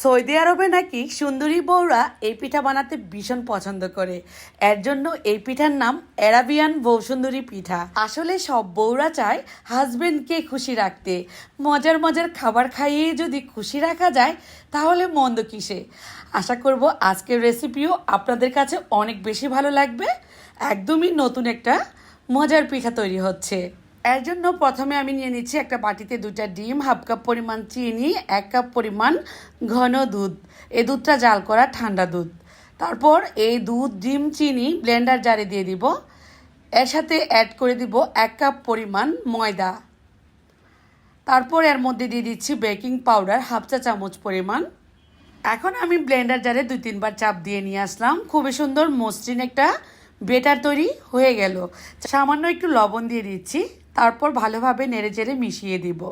Saudi আরবে নাকি সুন্দরী বউরা এই পিঠা বানাতে ভীষণ পছন্দ করে। এর জন্য এই পিঠার নাম অ্যারাবিয়ান বউ সুন্দরী পিঠা। আসলে সব বউরা চায় হাজবেন্ডকে খুশি রাখতে। মজার মজার খাবার খাইয়ে যদি খুশি রাখা যায়, তাহলে মন্দ কিসে? আশা করব আজকের রেসিপিও আপনাদের কাছে অনেক বেশি ভালো লাগবে। একদমই নতুন একটা মজার পিঠা তৈরি হচ্ছে। এর জন্য প্রথমে আমি নিয়ে নিচ্ছি একটা বাটিতে দুটা ডিম, হাফ কাপ পরিমাণ চিনি, এক কাপ পরিমাণ ঘন দুধ। এই দুধটা জাল করা ঠান্ডা দুধ। তারপর এই দুধ, ডিম, চিনি ব্লেন্ডার জারে দিয়ে দিব। এর সাথে অ্যাড করে দিব এক কাপ পরিমাণ ময়দা। তারপর এর মধ্যে দিয়ে দিচ্ছি বেকিং পাউডার হাফ চা চামচ পরিমাণ। এখন আমি ব্লেন্ডার জারে দুই তিনবার চাপ দিয়ে নিয়ে আসলাম। খুবই সুন্দর মসৃণ একটা বেটার তৈরি হয়ে গেল। সামান্য একটু লবণ দিয়ে দিচ্ছি। তারপর ভালোভাবে নেড়ে চেড়ে মিশিয়ে দিব।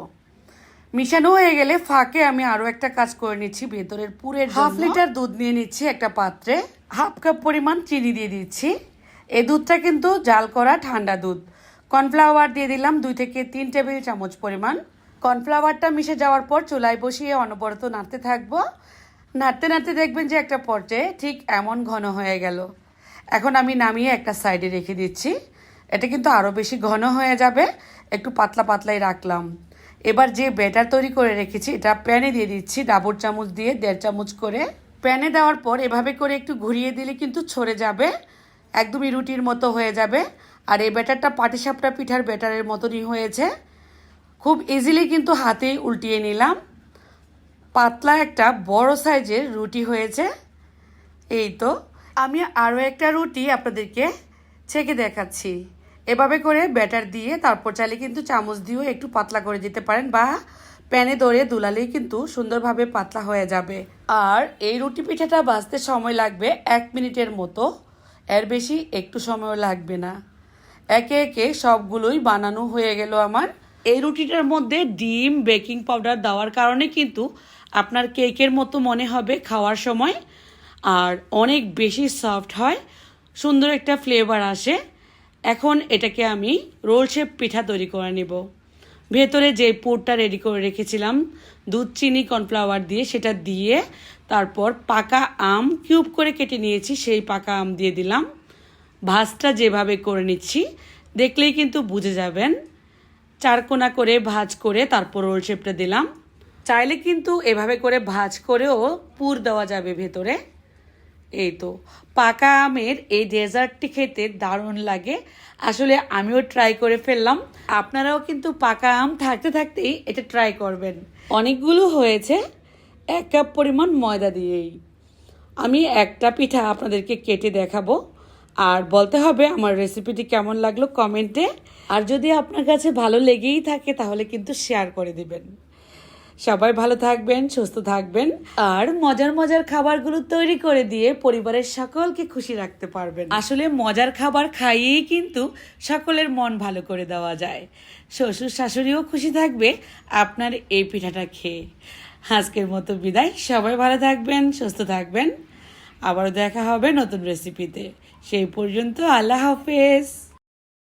মিশানো হয়ে গেলে ফাঁকে আমি আরও একটা কাজ করে নিচ্ছি। ভেতরের পুরের হাফ লিটার দুধ নিয়ে নিচ্ছি একটা পাত্রে। হাফ কাপ পরিমাণ চিনি দিয়ে দিচ্ছি। এ দুধটা কিন্তু জাল করা ঠান্ডা দুধ। কর্নফ্লাওয়ার দিয়ে দিলাম দুই থেকে তিন টেবিল চামচ পরিমাণ। কর্নফ্লাওয়ারটা মিশে যাওয়ার পর চুলায় বসিয়ে অনবরত নাড়তে থাকব। নাড়তে নাড়তে দেখবেন যে একটা পর্যায়ে ঠিক এমন ঘন হয়ে গেল। এখন আমি নামিয়ে একটা সাইডে রেখে দিচ্ছি। এটা কিন্তু আরও বেশি ঘন হয়ে যাবে। একটু পাতলা পাতলাই রাখলাম। এবার যে ব্যাটার তৈরি করে রেখেছি, এটা প্যানে দিয়ে দিচ্ছি। ডাবর চামচ দিয়ে দেড় চামচ করে। প্যানে দেওয়ার পর এভাবে করে একটু ঘুরিয়ে দিলে কিন্তু ছড়ে যাবে। একদমই রুটির মতো হয়ে যাবে। আর এই ব্যাটারটা পাটিসাপটা পিঠার ব্যাটারের মতনই হয়েছে। খুব ইজিলি কিন্তু হাতেই উল্টিয়ে নিলাম। পাতলা একটা বড় সাইজের রুটি হয়েছে। এই তো। আমি আরও একটা রুটি আপনাদেরকে ছেঁকে দেখাচ্ছি। এভাবে করে ব্যাটার দিয়ে তারপর চাইলে কিন্তু চামচ দিয়েও একটু পাতলা করে দিতে পারেন বা প্যানে দরে দুলালেই কিন্তু সুন্দরভাবে পাতলা হয়ে যাবে। আর এই রুটি পিঠাটা বাজতে সময় লাগবে এক মিনিটের মতো। এর বেশি একটু সময় লাগবে না। একে একে সবগুলোই বানানো হয়ে গেল আমার। এই রুটিটার মধ্যে ডিম, বেকিং পাউডার দেওয়ার কারণে কিন্তু আপনার কেকের মতো মনে হবে খাওয়ার সময়। আর অনেক বেশি সফট হয়, সুন্দর একটা ফ্লেভার আসে। এখন এটাকে আমি রোল শেপ পিঠা তৈরি করে নেব। ভেতরে যে পুরটা রেডি করে রেখেছিলাম, দুধ, চিনি কর্নফ্লাওয়ার দিয়ে সেটা দিয়ে তারপর পাকা আম কিউব করে কেটে নিয়েছি, সেই পাকা আম দিয়ে দিলাম। ভাজটা যেভাবে করে নিচ্ছি, দেখলেই কিন্তু বুঝে যাবেন। চারকোনা করে ভাজ করে তারপর রোল শেপটা দিলাম। চাইলে কিন্তু এভাবে করে ভাজ করেও পুর দেওয়া যাবে ভেতরে। এই তো, পাকা আমের এই ডেজার্টটি খেতে দারুণ লাগে। আসলে আমিও ট্রাই করে ফেললাম। আপনারাও কিন্তু পাকা আম থাকতে থাকতেই এটা ট্রাই করবেন। অনেকগুলো হয়েছে, এক কাপ পরিমাণ ময়দা দিয়েই। আমি একটা পিঠা আপনাদেরকে কেটে দেখাবো। আর বলতে হবে আমার রেসিপিটি কেমন লাগল কমেন্টে আর যদি আপনার কাছে ভালো লেগেই থাকে তাহলে কিন্তু শেয়ার করে দিবেন। সবাই ভালো থাকবেন, সুস্থ থাকবেন। আর মজার মজার খাবারগুলো তৈরি করে দিয়ে পরিবারের সকলকে খুশি রাখতে পারবেন। আসলে মজার খাবার খাইয়েই কিন্তু সকলের মন ভালো করে দেওয়া যায়। শ্বশুর শাশুড়িও খুশি থাকবে আপনার এই পিঠাটা খেয়ে। আজকের মতো বিদায়। সবাই ভালো থাকবেন, সুস্থ থাকবেন। আবারও দেখা হবে নতুন রেসিপিতে সেই পর্যন্ত আল্লাহ হাফেজ।